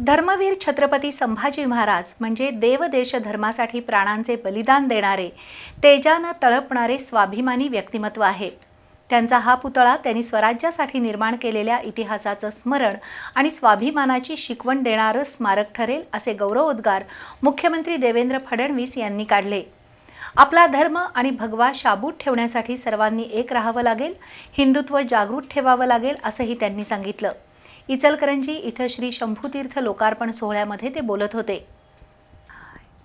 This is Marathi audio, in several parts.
धर्मवीर छत्रपती संभाजी महाराज म्हणजे देवदेश धर्मासाठी प्राणांचे बलिदान देणारे तेजानं तळपणारे स्वाभिमानी व्यक्तिमत्व आहे. त्यांचा हा पुतळा त्यांनी स्वराज्यासाठी निर्माण केलेल्या इतिहासाचं स्मरण आणि स्वाभिमानाची शिकवण देणारं स्मारक ठरेल असे गौरवोद्गार मुख्यमंत्री देवेंद्र फडणवीस यांनी काढले. आपला धर्म आणि भगवा शाबूत ठेवण्यासाठी सर्वांनी एक राहावं लागेल हिंदुत्व जागृत ठेवावं लागेल असंही त्यांनी सांगितलं. इचलकरंजी इथं श्री शंभूतीर्थ लोकार्पण सोहळ्यामध्ये ते बोलत होते.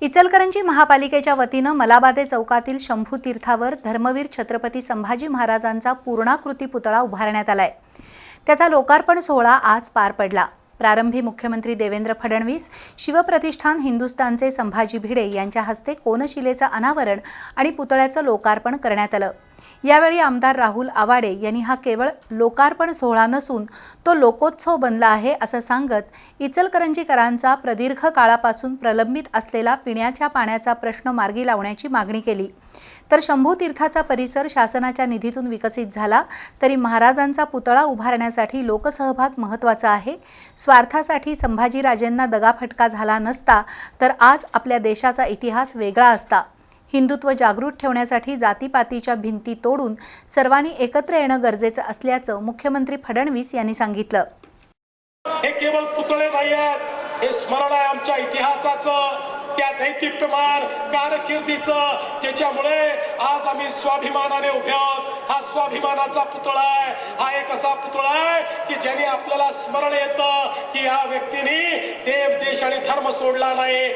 इचलकरंजी महापालिकेच्या वतीनं मलाबादे चौकातील शंभू तीर्थावर धर्मवीर छत्रपती संभाजी महाराजांचा पूर्णाकृती पुतळा उभारण्यात आलाय. त्याचा लोकार्पण सोहळा आज पार पडला. प्रारंभी मुख्यमंत्री देवेंद्र फडणवीस शिवप्रतिष्ठान हिंदुस्तानचे संभाजी भिडे यांच्या हस्ते कोनशिलेचं अनावरण आणि पुतळ्याचं लोकार्पण करण्यात आलं. यावेळी आमदार राहुल आवाडे यांनी हा केवळ लोकार्पण सोहळा नसून तो लोकोत्सव बनला आहे असं सांगत इचलकरंजीकरांचा प्रदीर्घ काळापासून प्रलंबित असलेला पिण्याच्या पाण्याचा प्रश्न मार्गी लावण्याची मागणी केली. तर शंभू तीर्थाचा परिसर शासनाच्या निधीतून विकसित झाला तरी महाराजांचा पुतळा उभारण्यासाठी लोकसहभाग महत्त्वाचा आहे. स्वार्थासाठी संभाजीराजेंना दगाफटका झाला नसता तर आज आपल्या देशाचा इतिहास वेगळा असता. हिंदुत्व जागृत ठेवण्यासाठी जातीपातीच्या भिंती तोडून सर्वांनी एकत्र येणं गरजेचं असल्याचं मुख्यमंत्री फडणवीस यांनी सांगितलं. हे केवळ पुतळे नाही आहेत हे स्मरण आहे आमच्या इतिहासाचं. त्या दैतिप्यमान कारकिर्दीचं ज्याच्यामुळे आज आम्ही स्वाभिमानाने उभे आहोत. हा स्वाभिमानाचा पुतळा आहे. हा एक असा पुतळा आहे की ज्याने आपल्याला स्मरण येतं की या व्यक्तीने देव देश आणि धर्म सोडला नाही.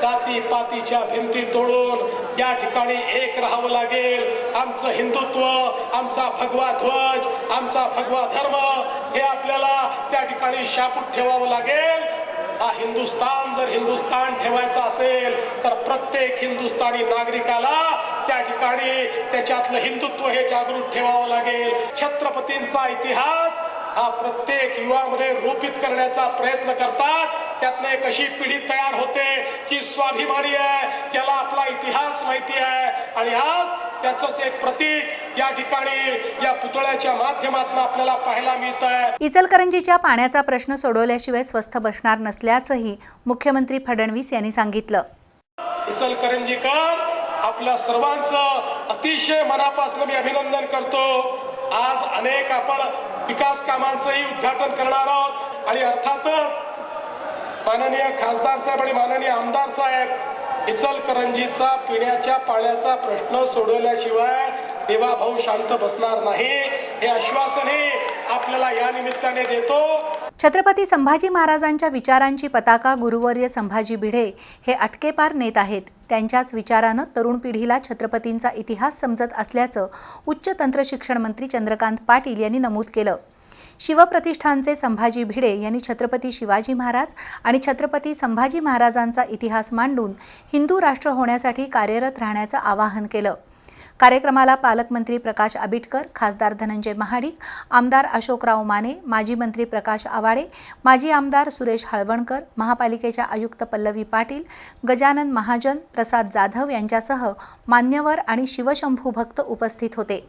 जाती पातीच्या भिंती तोडून या ठिकाणी एक राहावं लागेल. आमचं हिंदुत्व आमचा भगवा ध्वज आमचा भगवा धर्म हे आपल्याला त्या ठिकाणी शापूत ठेवावं लागेल. हा हिंदुस्तान जर हिंदुस्तान ठेवायचा असेल तर प्रत्येक हिंदुस्थानी नागरिकाला त्या ठिकाणी त्याच्यातलं हिंदुत्व हे जागृत ठेवावं लागेल. छत्रपतींचा इतिहास हा प्रत्येक युवामध्ये रोपित करण्याचा प्रयत्न करतात. त्यातनं एक अशी पिढी तयार होते की स्वाभिमानी आहे ज्याला आपला इतिहास माहिती आहे. आणि आज या ठिकाणी या पुतळ्याच्या माध्यमातून आपल्याला पाहायला मिळत आहे इचलकरंजीच्या पाण्याचा प्रश्न सोडवल्याशिवाय स्वस्थ बसणार नसल्याचंही मुख्यमंत्री फडणवीस यांनी सांगितलं. इचलकरंजीकर आपल्या सर्वांचं अतिशय मनापासून मी अभिनंदन करतो. आज अनेक आपण विकास कामांचंही उद्घाटन करणार आहोत. आणि अर्थातच माननीय खासदार साहेब आणि माननीय आमदार साहेब इचलकरंजीचा पिण्याच्या पाण्याचा प्रश्न सोडवल्याशिवाय देवाभाऊ शांत बसणार नाही. हे आश्वासनही आपल्याला या निमित्ताने देतो. छत्रपती संभाजी महाराजांच्या विचारांची पताका गुरुवर्य संभाजी भिडे हे अटकेपार नेत आहेत. त्यांच्याच विचारानं तरुण पिढीला छत्रपतींचा इतिहास समजत असल्याचं उच्च तंत्र शिक्षण मंत्री चंद्रकांत पाटील यांनी नमूद केलं. शिवप्रतिष्ठानचे संभाजी भिडे यांनी छत्रपती शिवाजी महाराज आणि छत्रपती संभाजी महाराजांचा इतिहास मांडून हिंदू राष्ट्र होण्यासाठी कार्यरत राहण्याचं आवाहन केलं. कार्यक्रमाला पालकमंत्री प्रकाश आबिटकर खासदार धनंजय महाडिक आमदार अशोकराव माने माजी मंत्री प्रकाश आवाडे माजी आमदार सुरेश हळवणकर महापालिकेच्या आयुक्त पल्लवी पाटील गजानन महाजन प्रसाद जाधव यांच्यासह मान्यवर आणि शिवशंभू भक्त उपस्थित होते.